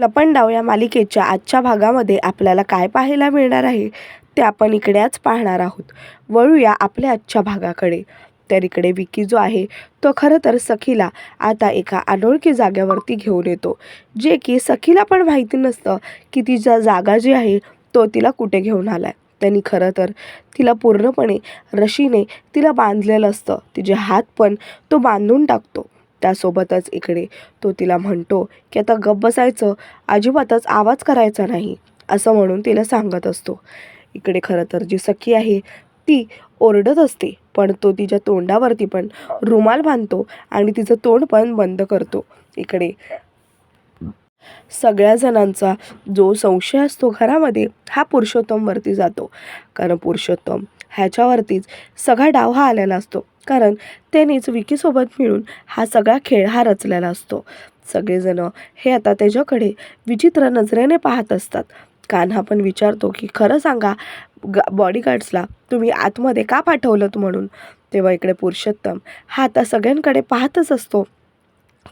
लपंडाव या मालिकेच्या आजच्या भागामध्ये आपल्याला काय पाहायला मिळणार आहे ते आपण इकडेच पाहणार आहोत. वळूया आपल्या आजच्या भागाकडे. तर इकडे विकी जो आहे तो खरं तर सखीला आता एका अनोळखी जाग्यावरती घेऊन येतो. जे की सखीला पण माहिती नसतं की तिचा जागा जी आहे तो तिला कुठे घेऊन आला आहे त्यांनी खरं तर तिला पूर्णपणे रशीने तिला बांधलेलं असतं. तिचे हात पण तो बांधून टाकतो. त्यासोबतच इकडे. तो तिला म्हणतो की आता गप बसायचं. अजिबातच आवाज करायचा नाही असं म्हणून तिला सांगत असतो. इकडे खरं तर जी सखी आहे ती ओरडत असते पण तो तिच्या तोंडावरती पण रुमाल बांधतो आणि तिचं तोंड पण बंद करतो. इकडे सगळ्या जणांचा जो संशय असतो घरामध्ये हा पुरुषोत्तमवरती जातो. कारण पुरुषोत्तम ह्याच्यावरतीच सगळा डाव हा आलेला असतो. कारण त्यानेच विकीसोबत मिळून हा सगळा खेळ हा रचलेला असतो. सगळेजण हे आता त्याच्याकडे विचित्र नजरेने पाहत असतात. कान्हा पण विचारतो की खरं सांगा ग बॉडीगार्ड्सला तुम्ही आतमध्ये का पाठवलं म्हणून? तेव्हा इकडे पुरुषोत्तम हा आता सगळ्यांकडे पाहतच असतो.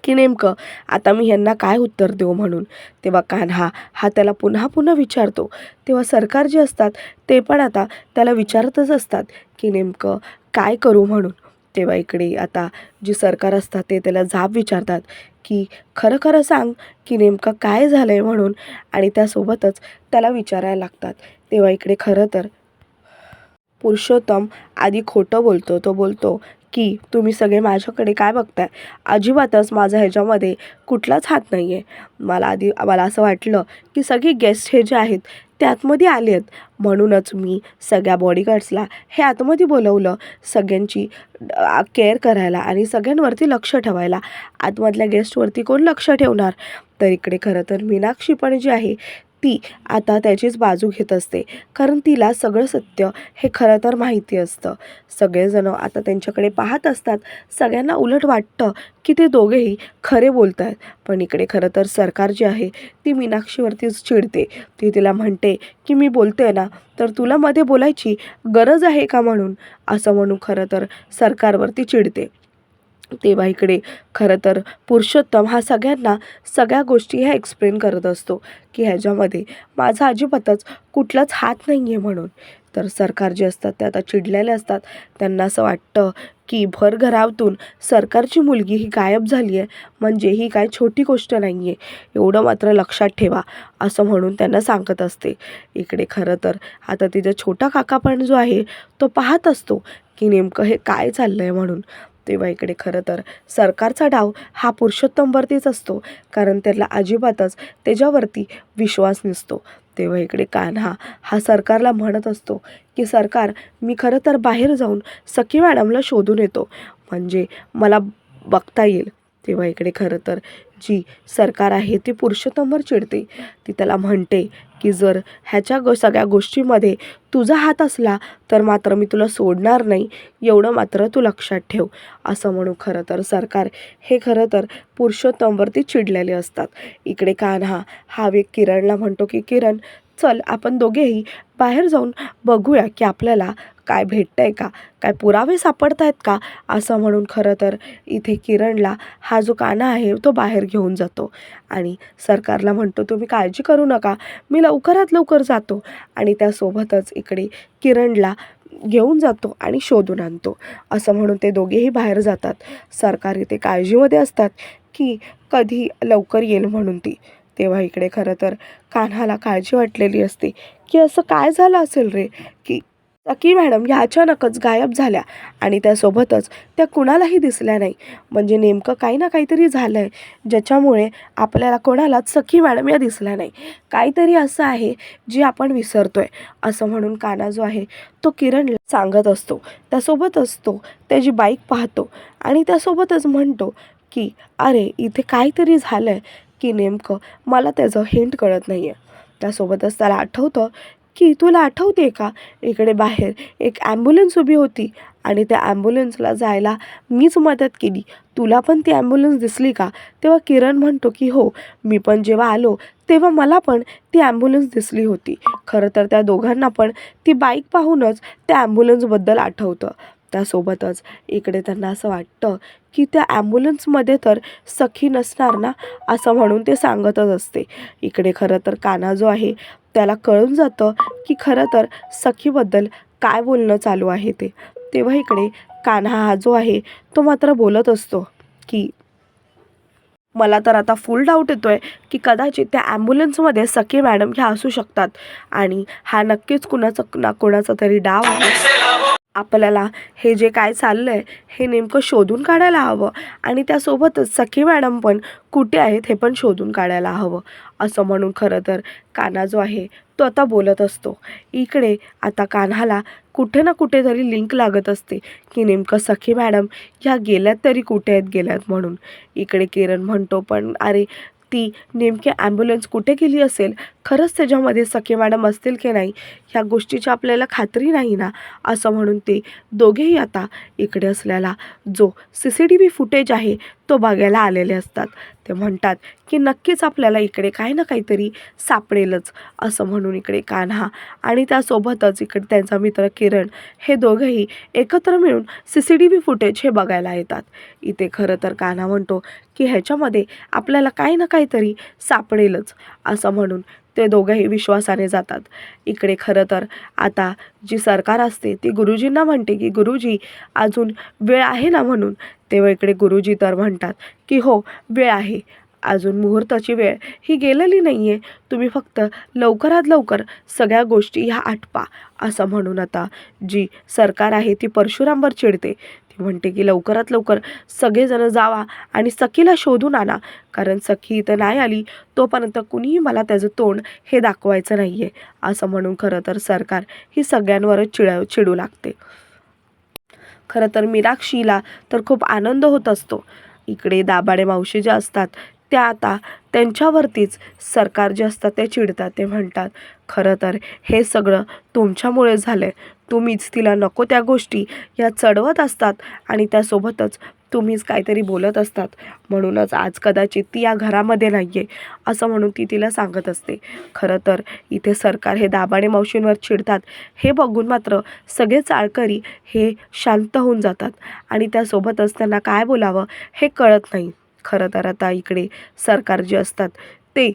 की नेमकं आता मी ह्यांना काय उत्तर देऊ म्हणून? तेव्हा कान्हा हा त्याला पुन्हा पुन्हा विचारतो. तेव्हा सरकार जे असतात ते पण आता त्याला विचारतच असतात की नेमकं काय करू म्हणून? तेव्हा इकडे आता जी सरकार असतात ते त्याला जाब विचारतात की खरं खरं सांग की नेमकं काय झालं आहे म्हणून? आणि त्यासोबतच त्याला विचारायला लागतात. तेव्हा इकडे खरं तर पुरुषोत्तम आधी खोटं बोलतो तो बोलतो की तुम्ही सगळे माझ्याकडे काय बघताय? अजिबातच माझा ह्याच्यामध्ये कुठलाच हात नाही आहे मला आधी मला असं वाटलं की सगळे गेस्ट हे जे आहेत ते आतमध्ये आले आहेत. म्हणूनच मी सगळ्या बॉडीगार्ड्सला हे आतमध्ये बोलवलं. सगळ्यांची केअर करायला आणि सगळ्यांवरती लक्ष ठेवायला. आतमधल्या गेस्टवरती कोण लक्ष ठेवणार? तर इकडे खरं तर मीनाक्षी पण जी आहे ती आता त्याचीच बाजू घेत असते. कारण तिला सगळं सत्य हे खरं तर माहिती असतं. सगळेजण आता त्यांच्याकडे पाहत असतात. सगळ्यांना उलट वाटतं की ते दोघेही खरे बोलत आहेत पण इकडे खरं तर सरकार जी आहे ती मीनाक्षीवरतीच चिडते. ती तिला म्हणते की मी बोलते ना तर तुला मध्ये बोलायची गरज आहे का म्हणून? असं म्हणून खरं तर सरकारवरती चिडते. तेव्हा इकडे खरं तर पुरुषोत्तम हा सगळ्यांना सगळ्या गोष्टी ह्या एक्सप्लेन करत असतो की ह्याच्यामध्ये माझा अजिबातच कुठलाच हात नाही आहे म्हणून. तर सरकार जे असतात ते आता चिडलेले असतात. त्यांना असं वाटतं की भर घरातून सरकारची मुलगी ही गायब झाली आहे म्हणजे ही काय छोटी गोष्ट नाही आहे एवढं मात्र लक्षात ठेवा असं म्हणून त्यांना सांगत असते. इकडे खरं तर आता तिचा छोटा काका पण जो आहे तो पाहत असतो की नेमकं हे काय चाललं आहे म्हणून. तेव्हा इकडे खरं तर. सरकारचा डाव हा पुरुषोत्तमवरतीच असतो. कारण त्याला अजिबातच त्याच्यावरती विश्वास नसतो. तेव्हा इकडे कान्हा हा सरकारला म्हणत असतो की सरकार मी खरं तर बाहेर जाऊन सखी मॅडमला शोधून येतो. म्हणजे मला बघता येईल. तेव्हा इकडे खरं तर जी सरकार आहे ती पुरुषोत्तमवर चिडते. ती त्याला म्हणते की जर ह्याच्या गो सगळ्या गोष्टीमध्ये तुझा हात असला तर मात्र मी तुला सोडणार नाही. एवढं मात्र तू लक्षात ठेव. असं म्हणू खरं तर सरकार हे खरं तर पुरुषोत्तमवरती चिडलेले असतात. इकडे कान्हा हा वेग किरणला म्हणतो की किरण चल आपण दोघेही बाहेर जाऊन बघूया की आपल्याला काय भेटतं आहे का? काय पुरावे सापडत आहेत का? असं म्हणून खरं तर इथे किरणला हा जो काना आहे तो बाहेर घेऊन जातो. आणि सरकारला म्हणतो तुम्ही काळजी करू नका. मी लवकरात लवकर जातो. आणि त्यासोबतच इकडे किरणला घेऊन जातो आणि शोधून आणतो. असं म्हणून ते दोघेही बाहेर जातात. सरकार इथे काळजीमध्ये असतात की कधी लवकर येईल म्हणून ती. तेव्हा इकडे खरं तर कान्हाला काळजी वाटलेली असते की असं काय झालं असेल रे? की सखी मॅडम ह्या अचानकच गायब झाल्या आणि त्यासोबतच त्या कुणालाही दिसल्या नाही. म्हणजे नेमकं काही ना काहीतरी झालं आहे ज्याच्यामुळे आपल्याला कोणालाच सखी मॅडम या दिसल्या नाही. काहीतरी असं आहे जे आपण विसरतोय असं म्हणून काना जो आहे तो किरणला सांगत असतो. त्यासोबतच तो त्याची बाईक पाहतो आणि त्यासोबतच म्हणतो की अरे इथे काहीतरी झालं आहे की नेमकं मला त्याचं हिंट कळत नाही आहे त्यासोबतच त्याला आठवतं की तुला आठवते का? इकडे बाहेर एक ॲम्ब्युलन्स उभी होती आणि त्या ॲम्ब्युलन्सला जायला मीच मदत केली. तुला पण ती ॲम्ब्युलन्स दिसली का? तेव्हा किरण म्हणतो की हो मी पण जेव्हा आलो तेव्हा मला पण ती ॲम्ब्युलन्स दिसली होती. खरं तर त्या दोघांना पण ती बाईक पाहूनच त्या ॲम्ब्युलन्सबद्दल आठवतं. त्यासोबतच इकडे त्यांना असं वाटतं की त्या ॲम्ब्युलन्समध्ये तर सखी नसणार ना असं म्हणून ते सांगतच असते. इकडे खरं तर काना जो आहे त्याला कळून जातं की खरं तर सखीबद्दल काय बोलणं चालू आहे ते. तेव्हा इकडे कान्हा हा जो आहे तो मात्र बोलत असतो की मला तर आता फुल डाऊट येतोय की कदाचित त्या ॲम्ब्युलन्समध्ये सखी मॅडम ह्या असू शकतात आणि हा नक्कीच कुणाचा ना कोणाचा तरी डाव आहे. आपल्याला हे जे काय चाललं आहे हे नेमकं शोधून काढायला हवं. आणि त्यासोबतच सखी मॅडम पण कुठे आहेत हे पण शोधून काढायला हवं. असं म्हणून खरं तर कान्हा जो आहे तो आता बोलत असतो. इकडे आता कान्हाला कुठे ना कुठेतरी लिंक लागत असते की नेमकं सखी मॅडम ह्या गेल्यात तरी कुठे आहेत गेल्यात म्हणून. इकडे किरण म्हणतो पण अरे ती नेमकी ॲम्ब्युलन्स कुठे गेली असेल? खरंच त्याच्यामध्ये सखे मॅडम असतील की नाही? ह्या गोष्टीची आपल्याला खात्री नाही ना? असं म्हणून ते दोघेही आता इकडे असलेला जो C C T V footage आहे तो बघायला आलेले असतात. ते म्हणतात की नक्कीच आपल्याला इकडे काही ना काहीतरी सापडेलच असं म्हणून इकडे कान्हा आणि त्यासोबतच इकडे त्यांचा मित्र किरण हे दोघंही एकत्र मिळून C C T V footage हे बघायला येतात. इथे खरं तर कान्हा म्हणतो की ह्याच्यामध्ये आपल्याला काही ना काहीतरी सापडेलच असं म्हणून ते दोघंही विश्वासाने जातात. इकडे खरं तर आता जी सरकार असते ती गुरुजींना म्हणते की गुरुजी अजून वेळ आहे ना म्हणून? तेव्हा इकडे गुरुजी तर म्हणतात की हो वेळ आहे. अजून मुहूर्ताची वेळ. ही गेलेली नाही आहे तुम्ही फक्त लवकरात लवकर सगळ्या गोष्टी ह्या आटपा. असं म्हणून आता जी सरकार आहे ती परशुरामवर चिडते. म्हणते की लवकरात लवकर सगळेजण जावा आणि सखीला शोधून आणा. कारण सखी इथं नाही आली तोपर्यंत कुणीही मला त्याचं तोंड हे दाखवायचं नाही आहे असं म्हणून खरं तर सरकार ही सगळ्यांवरच चिड चिडू लागते. खरं तर मीनाक्षीला तर खूप आनंद होत असतो. इकडे दाभाडे मावशी ज्या असतात त्या आता त्यांच्यावरतीच सरकार जे असतात ते चिडतात ते म्हणतात खरं तर हे सगळं तुमच्यामुळे झालं आहे तुम्हीच तिला नको त्या गोष्टी. या चढवत असतात आणि त्यासोबतच तुम्हीच काहीतरी बोलत असतात. म्हणूनच आज कदाचित ती या घरामध्ये नाही आहे असं म्हणून ती तिला सांगत असते. खरं तर इथे सरकार हे दाबाणे मावशींवर चिडतात. हे बघून मात्र सगळे चाळकरी हे शांत होऊन जातात आणि त्यासोबतच त्यांना काय बोलावं हे कळत नाही. खरं तर आता इकडे सरकार जे असतात ते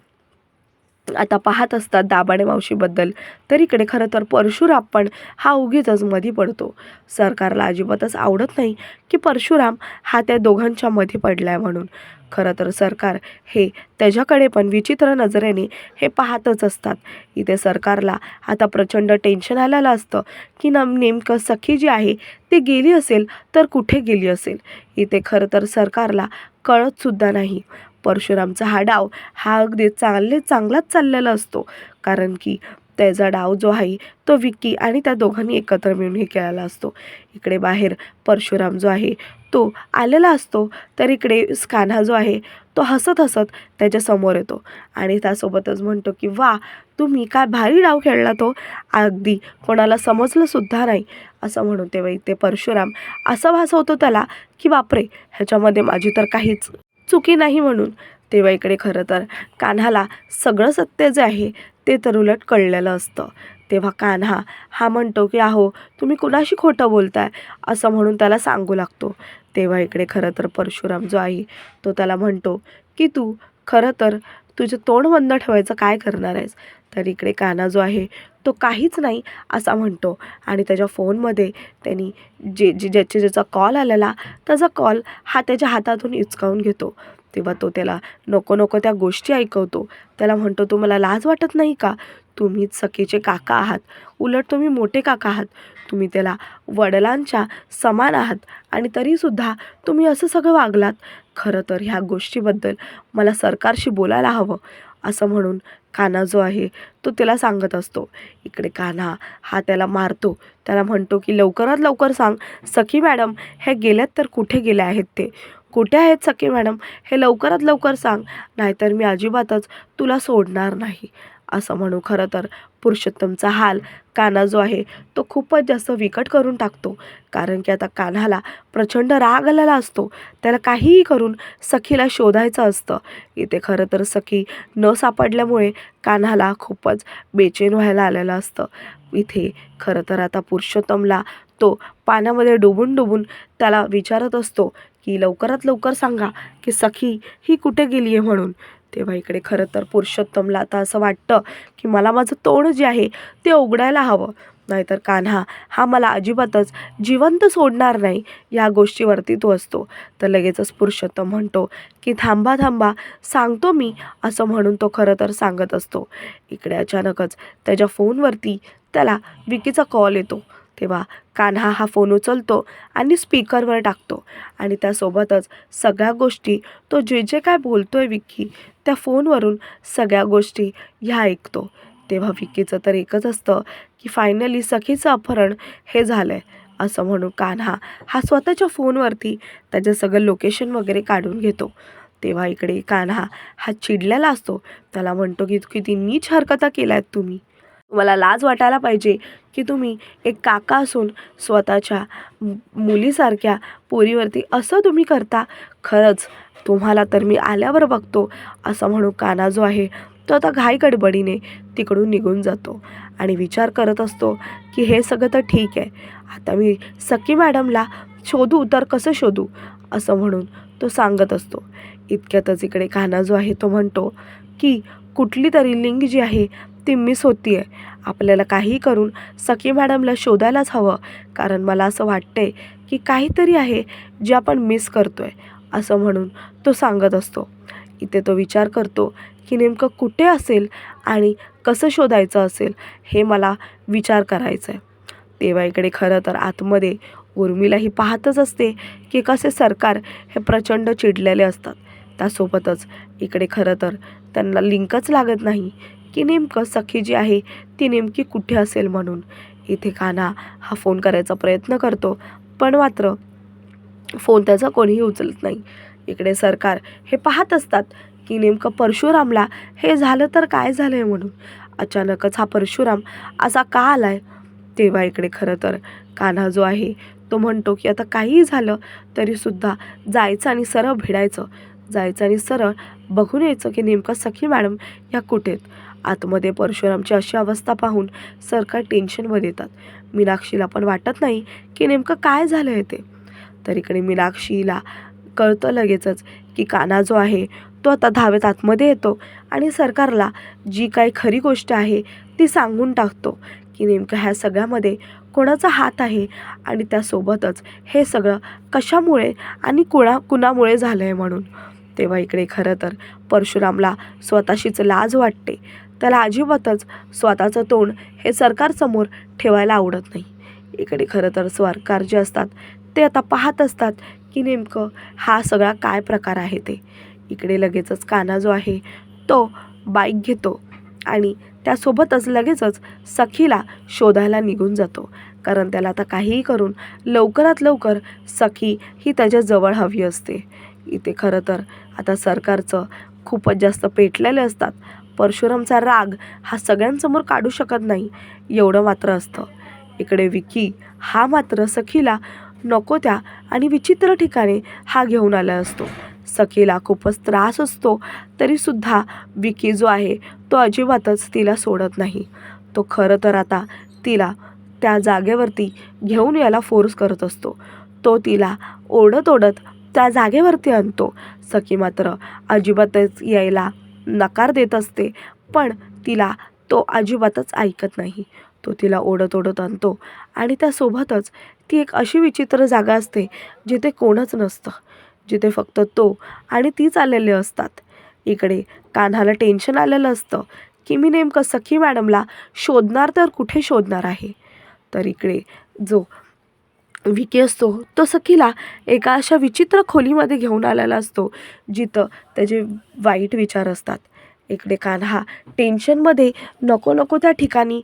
आता पाहत असतात दाबाडे मावशीबद्दल. तर इकडे खरं तर परशुराम पण हा उगीचच मधी पडतो. सरकारला अजिबातच आवडत नाही की परशुराम हा त्या दोघांच्या मध्ये पडला आहे म्हणून. खरं तर सरकार हे त्याच्याकडे पण विचित्र नजरेने हे पाहतच असतात. इथे सरकारला आता प्रचंड टेन्शन आलेलं असतं की नम नेमकं सखी जी आहे ती गेली असेल तर कुठे गेली असेल? इथे खरं तर सरकारला कळतसुद्धा नाही. परशुरामचा हा डाव हा अगदी चांगले चांगलाच चाललेला असतो. कारण की त्याचा डाव जो आहे तो विक्की आणि त्या दोघांनी एकत्र मिळून हे केलेला असतो. इकडे बाहेर परशुराम जो आहे तो आलेला असतो तर इकडे कान्हा जो आहे तो हसत हसत त्याच्यासमोर येतो आणि त्यासोबतच म्हणतो की वा तुम्ही काय भारी डाव खेळला तो. अगदी कोणाला समजलंसुद्धा नाही. असं म्हणून तेव्हा इथे परशुराम. असं भासवतो त्याला की बापरे ह्याच्यामध्ये माझी तर काहीच चुकी नाही म्हणून. तेव्हा इकडे खरं तर कान्हाला सगळं सत्य जे आहे ते तर उलट कळलेलं असतं. तेव्हा कान्हा हा म्हणतो की अहो तुम्ही कुणाशी खोटं बोलताय? असं म्हणून त्याला सांगू लागतो. तेव्हा इकडे खरं तर परशुराम जो आहे तो त्याला म्हणतो की तू खरं तर तुझं तोंड बंद ठेवायचं काय करणार आहेस? तर इकडे कान्हा जो आहे तो काहीच नाही असा म्हणतो. आणि त्याच्या फोनमध्ये त्यांनी जे जे ज्याचे ज्याचा कॉल आलेला त्याचा कॉल हा त्याच्या हातातून हिचकावून घेतो. तेव्हा तो त्याला नको नको त्या गोष्टी ऐकवतो. त्याला म्हणतो तुम्हाला लाज वाटत नाही का? तुम्हीच सखीचे काका आहात. उलट तुम्ही मोठे काका आहात. तुम्ही त्याला वडिलांच्या समान आहात. आणि तरीसुद्धा तुम्ही असं सगळं वागलात. खरं तर ह्या गोष्टीबद्दल मला सरकारशी बोलायला हवं. असं म्हणून कान्हा जो आहे तो त्याला सांगत असतो. इकडे कान्हा हा त्याला मारतो. त्याला म्हणतो की लवकरात लवकर सांग सखी मॅडम हे गेल्यात तर कुठे गेले आहेत ते? कुठे आहेत सखी मॅडम? हे लवकरात लवकर सांग. नाहीतर मी अजिबातच तुला सोडणार नाही. असं म्हणू खरं तर पुरुषोत्तमचा हाल कान्हा जो आहे तो खूपच जास्त विकट करून टाकतो. कारण की आता कान्हाला प्रचंड राग आलेला असतो. त्याला काहीही करून सखीला शोधायचं असतं. इथे खरं तर सखी न सापडल्यामुळे कान्हाला खूपच बेचैन व्हायला आलेलं असतं. इथे खरं तर आता पुरुषोत्तमला तो पाण्यामध्ये डुबून डुबून त्याला विचारत असतो की लवकरात लवकर सांगा की सखी ही कुठे गेली आहे म्हणून. तेव्हा इकडे खरं तर पुरुषोत्तमला आता असं वाटतं की मला माझं तोंड जे आहे ते उघडायला हवं. नाहीतर कान्हा हा मला अजिबातच जिवंत सोडणार नाही या गोष्टीवरती तो असतो. तर लगेचच पुरुषोत्तम म्हणतो की थांबा थांबा सांगतो मी असं म्हणून तो खरं तर सांगत असतो. इकडे अचानकच त्याच्या फोनवरती त्याला विकीचा कॉल येतो. तेव्हा कान्हा हा फोन उचलतो आणि स्पीकरवर टाकतो. आणि त्यासोबतच सगळ्या गोष्टी तो जे जे काय बोलतो आहे विक्की त्या फोनवरून सगळ्या गोष्टी ह्या ऐकतो. तेव्हा विक्कीचं तर एकच असतं की फायनली सखीचं अपहरण हे झालं आहे असं म्हणून कान्हा हा स्वतःच्या फोनवरती त्याचं सगळं लोकेशन वगैरे काढून घेतो. तेव्हा इकडे कान्हा हा चिडलेला असतो. त्याला म्हणतो की किती नीच हरकता केल्या आहेत तुम्ही. मला लाज वाटायला पाहिजे की तुम्ही एक काका असून स्वतःच्या मुलीसारख्या पोरीवरती असं तुम्ही करता? खरंच तुम्हाला तर मी आल्यावर बघतो. असं म्हणून काना जो आहे तो आता घाई गडबडीने तिकडून निघून जातो आणि विचार करत असतो की हे सगळं तर ठीक आहे. आता मी सखी मॅडमला शोधू तर कसं शोधू? असं म्हणून तो सांगत असतो. इतक्यातच इकडे कान्हा जो आहे तो म्हणतो की कुठली तरी लिंग जी आहे ती मिस होती आहे आपल्याला काहीही करून सखी मॅडमला शोधायलाच हवं. कारण मला असं वाटतंय की काहीतरी आहे जे आपण मिस करतोय असं म्हणून तो सांगत असतो. इथे तो विचार करतो की नेमकं कुठे असेल आणि कसं शोधायचं असेल हे मला विचार करायचं आहे तेव्हा इकडे खरं तर आतमध्ये उर्मिलाही पाहतच असते की कसे सरकार हे प्रचंड चिडलेले असतात. त्यासोबतच इकडे खरं तर त्यांना लिंकच लागत नाही. की नेमकं सखी जी आहे ती नेमकी कुठे असेल म्हणून? इथे कान्हा हा फोन करायचा प्रयत्न करतो पण मात्र फोन त्याचा कोणीही उचलत नाही. इकडे सरकार हे पाहत असतात की नेमकं परशुरामला हे झालं तर काय झालं आहे म्हणून? अचानकच हा परशुराम असा का आला आहे तेव्हा इकडे खरं तर कान्हा जो आहे तो म्हणतो की आता काहीही झालं तरीसुद्धा जायचं आणि सरळ भिडायचं. जायचं आणि सरळ बघून यायचं की नेमकं सखी मॅडम ह्या कुठे आहेत? आतमध्ये परशुरामची अशी अवस्था पाहून सरकार टेन्शनमध्ये येतात. मीनाक्षीला पण वाटत नाही की नेमकं काय झालं आहे ते. तर इकडे मीनाक्षीला कळतं लगेचच की काना जो आहे तो आता धावेत आतमध्ये येतो आणि सरकारला जी काही खरी गोष्ट आहे ती सांगून टाकतो की नेमकं ह्या सगळ्यामध्ये कोणाचा हात आहे आणि त्यासोबतच हे सगळं कशामुळे आणि कुणा कुणामुळे झालं आहे म्हणून. तेव्हा इकडे खरं तर परशुरामला स्वतःशीच लाज वाटते. त्याला अजिबातच स्वतःचं तोंड हे सरकारसमोर ठेवायला आवडत नाही. इकडे खरं तर सरकार जे असतात ते आता पाहत असतात की नेमकं हा सगळा काय प्रकार आहे ते. इकडे लगेचच काना जो आहे तो बाईक घेतो आणि त्यासोबतच लगेचच सखीला शोधायला निघून जातो. कारण त्याला आता काहीही करून लवकरात लवकर सखी ही त्याच्याजवळ हवी असते. इथे खरं तर आता सरकारचं खूपच जास्त पेटलेले असतात. परशुरामचा राग हा सगळ्यांसमोर काढू शकत नाही एवढं मात्र असतं. इकडे विकी हा मात्र सखीला नको त्या आणि विचित्र ठिकाणी हा घेऊन आला असतो. सखीला खूपच त्रास असतो तरीसुद्धा विकी जो आहे तो अजिबातच तिला सोडत नाही. तो खरं तर आता तिला त्या जागेवरती घेऊन यायला फोर्स करत असतो. तो तिला ओढत ओढत त्या जागेवरती आणतो. सखी मात्र अजिबातच यायला नकार देत असते पण तिला तो अजिबातच ऐकत नाही. तो तिला ओढत ओढत आणतो आणि त्यासोबतच ती एक अशी विचित्र जागा असते जिथे कोणच नसतं जिथे फक्त तो आणि तीच आलेले असतात. इकडे कान्हाला टेन्शन आलेलं असतं की मी नेमकं सखी मॅडमला शोधणार तर कुठे शोधणार आहे? तर इकडे जो विकी असतो तो सखीला एका अशा विचित्र खोलीमध्ये घेऊन आलेला असतो जिथं त्याचे वाईट विचार असतात. इकडे कान्हा टेन्शनमध्ये नको नको त्या ठिकाणी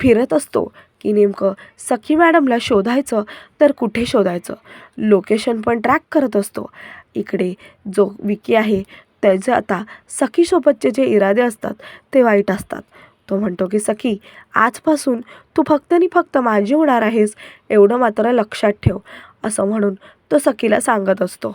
फिरत असतो की नेमकं सखी मॅडमला शोधायचं तर कुठे शोधायचं? लोकेशन पण ट्रॅक करत असतो. इकडे जो विकी आहे त्याचे आता सखीसोबतचे जे इरादे असतात ते वाईट असतात. तो म्हणतो की सखी आजपासून तू फक्त आणि फक्त माझी होणार आहेस एवढं मात्र लक्षात ठेव असं म्हणून तो सखीला सांगत असतो.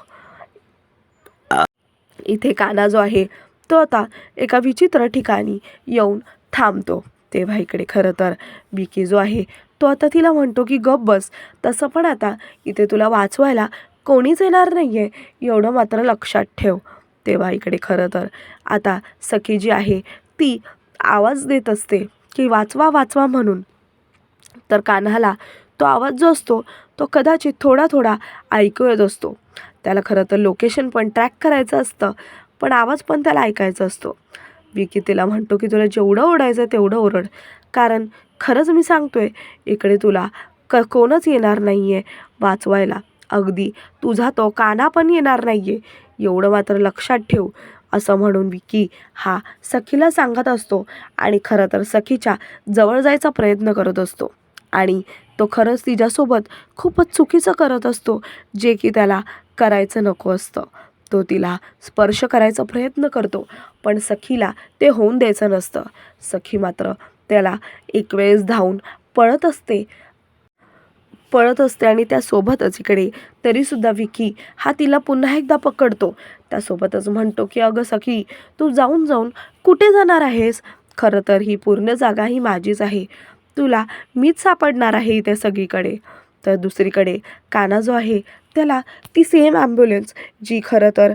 इथे काना जो आहे तो आता एका विचित्र ठिकाणी येऊन थांबतो. तेव्हा इकडे खरं तर बिकी जो आहे तो आता तिला म्हणतो की गप बस तसं पण आता इथे तुला वाचवायला कोणीच येणार नाही आहे एवढं मात्र लक्षात ठेव. तेव्हा इकडे खरं तर आता सखी जी आहे ती आवाज देत असते की वाचवा वाचवा म्हणून. तर कान्हाला तो आवाज जो असतो तो कदाचित थोडा थोडा ऐकू येत असतो. त्याला खरं तर लोकेशन पण ट्रॅक करायचं असतं पण आवाज पण त्याला ऐकायचा असतो. विकी तिला म्हणतो की तुला जेवढं ओरडायचं तेवढं ओरड. कारण खरंच मी सांगतोय इकडे तुला क कोणच येणार नाही आहे वाचवायला. अगदी तुझा तो काना पण येणार नाही आहे एवढं मात्र लक्षात ठेव. असं म्हणून विकी हा सखीला सांगत असतो आणि खरं तर सखीच्या जवळ जायचा प्रयत्न करत असतो. आणि तो खरंच तिच्यासोबत खूपच चुकीचं करत असतो जे की त्याला करायचं नको असतं. तो तिला स्पर्श करायचा प्रयत्न करतो पण सखीला ते होऊन द्यायचं नसतं. सखी मात्र त्याला एक वेळेस धावून पळत असते. पळत असते आणि त्यासोबतच इकडे तरीसुद्धा विकी हा तिला पुन्हा एकदा पकडतो. त्यासोबतच म्हणतो की अगं सखी तू जाऊन जाऊन कुठे जाणार आहेस? खरं तर ही पूर्ण जागा ही माझीच आहे. तुला मीच सापडणार आहे इथे सगळीकडे. तर दुसरीकडे काना जो आहे त्याला ती सेम ॲम्ब्युलन्स जी खरं तर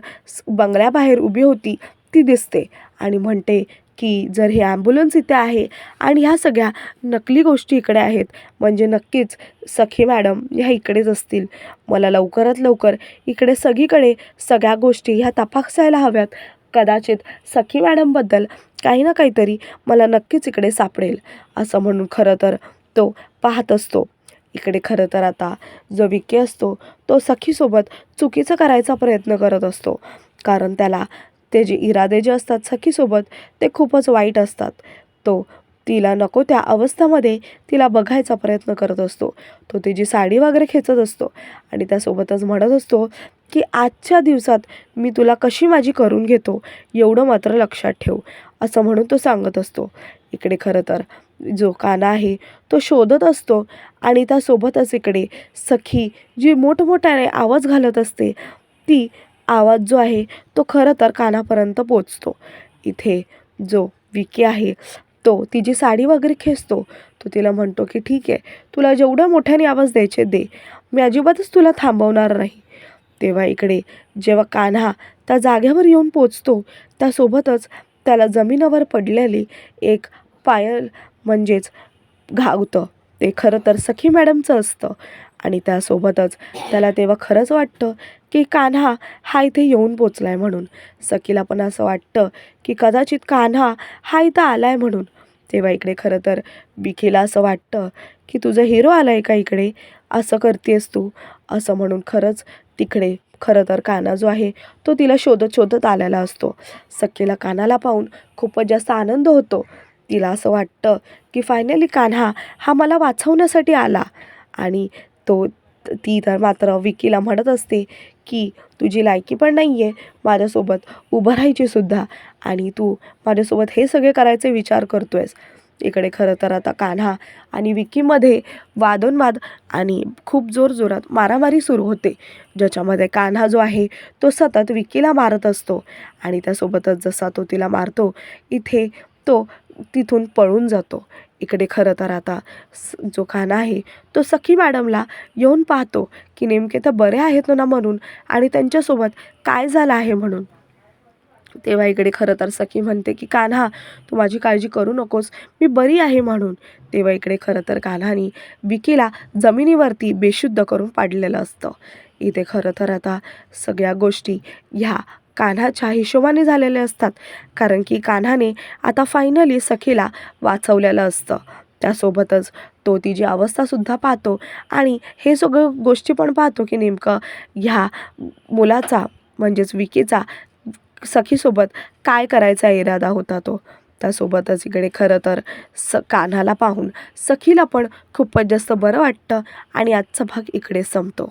बंगल्याबाहेर उभी होती ती दिसते आणि म्हणते की जर हे ॲम्ब्युलन्स इथे आहे आणि ह्या सगळ्या नकली गोष्टी इकडे आहेत म्हणजे नक्कीच सखी मॅडम ह्या इकडेच असतील. मला लवकरात लवकर इकडे सगळीकडे सगळ्या गोष्टी ह्या तपासायला हव्यात. कदाचित सखी मॅडमबद्दल काही ना काहीतरी मला नक्कीच इकडे सापडेल. असं म्हणून खरं तर तो पाहत असतो. इकडे खरं तर आता जो विकी असतो तो सखीसोबत चुकीचं करायचा प्रयत्न करत असतो. कारण त्याला ते जे इरादे जे असतात सखीसोबत ते खूपच वाईट असतात. तो तिला नको त्या अवस्थेमध्ये तिला बघायचा प्रयत्न करत असतो. तो तिची साडी वगैरे खेचत असतो आणि त्यासोबतच म्हणत असतो की आजच्या दिवसात मी तुला कशी माझी करून घेतो? एवढं मात्र लक्षात ठेव असं म्हणून तो सांगत असतो. इकडे खरं तर जो काना आहे तो शोधत असतो आणि त्यासोबतच इकडे सखी जी मोठमोठ्याने आवाज घालत असते ती आवाज जो आहे तो खरं तर कानापर्यंत पोचतो. इथे जो विकी आहे तो तिची साडी वगैरे खेचतो. तो तिला म्हणतो की ठीक आहे तुला जेवढ्या मोठ्याने आवाज द्यायचे दे. मी अजिबातच तुला थांबवणार नाही. तेव्हा इकडे जेव्हा कान्हा त्या जागेवर येऊन पोचतो त्यासोबतच त्याला जमिनीवर पडलेली एक पायल म्हणजेच घावतं. ते खरं तर सखी मॅडमचं असतं. आणि त्यासोबतच त्याला तेव्हा खरंच वाटतं की कान्हा हा इथे येऊन पोचला आहे म्हणून. सखीला पण असं वाटतं की कदाचित कान्हा हा इथं आला आहे म्हणून. तेव्हा इकडे खरं तर बिकीला असं वाटतं की तुझं हिरो आला आहे का इकडे? असं करतेस तू? असं म्हणून खरंच तिकडे खरं तर काना जो आहे तो तिला शोधत शोधत आलेला असतो. सखीला कानाला पाहून खूपच जास्त आनंद होतो. तिला असं वाटतं की फायनली कान्हा हा मला वाचवण्यासाठी आला. आणि तो ती तर मात्र विकीला म्हणत असते की तुझी लायकी पण नाही आहे माझ्यासोबत. उभं राहायची सुद्धा. आणि तू माझ्यासोबत हे सगळे करायचे विचार करतो आहेस इकडे खरं तर आता कान्हा आणि विकीमध्ये वादोन्वाद आणि खूप जोरजोरात मारामारी सुरू होते. ज्याच्यामध्ये कान्हा जो आहे तो सतत विकीला मारत असतो. आणि त्यासोबतच जसा तो तिला मारतो इथे तो तिथून पळून जातो. इकडे खरं तर आता स- जो खाना आहे तो सखी मॅडमला येऊन पाहतो की नेमके तर बरे आहेत ना म्हणून आणि त्यांच्यासोबत काय झालं आहे म्हणून. तेव्हा इकडे खरं तर सखी म्हणते की कान्हा तू माझी काळजी करू नकोस मी बरी आहे म्हणून. तेव्हा इकडे खरं तर कान्हानी विकीला जमिनीवरती बेशुद्ध करून पाडलेलं असतं. इथे खरं तर आता सगळ्या गोष्टी ह्या कान्हाच्या हिशोबाने झालेले असतात. कारण की कान्हाने आता फायनली सखीला वाचवलेलं असतं. त्यासोबतच तो तिची अवस्थासुद्धा पाहतो आणि हे सगळं गोष्टी पण पाहतो की नेमकं ह्या मुलाचा म्हणजेच विकीचा सखीसोबत काय करायचा इरादा होता तो. त्यासोबतच इकडे खरं तर स कान्हाला पाहून सखीला पण खूपच जास्त बरं वाटतं आणि आजचा भाग इकडे संपतो.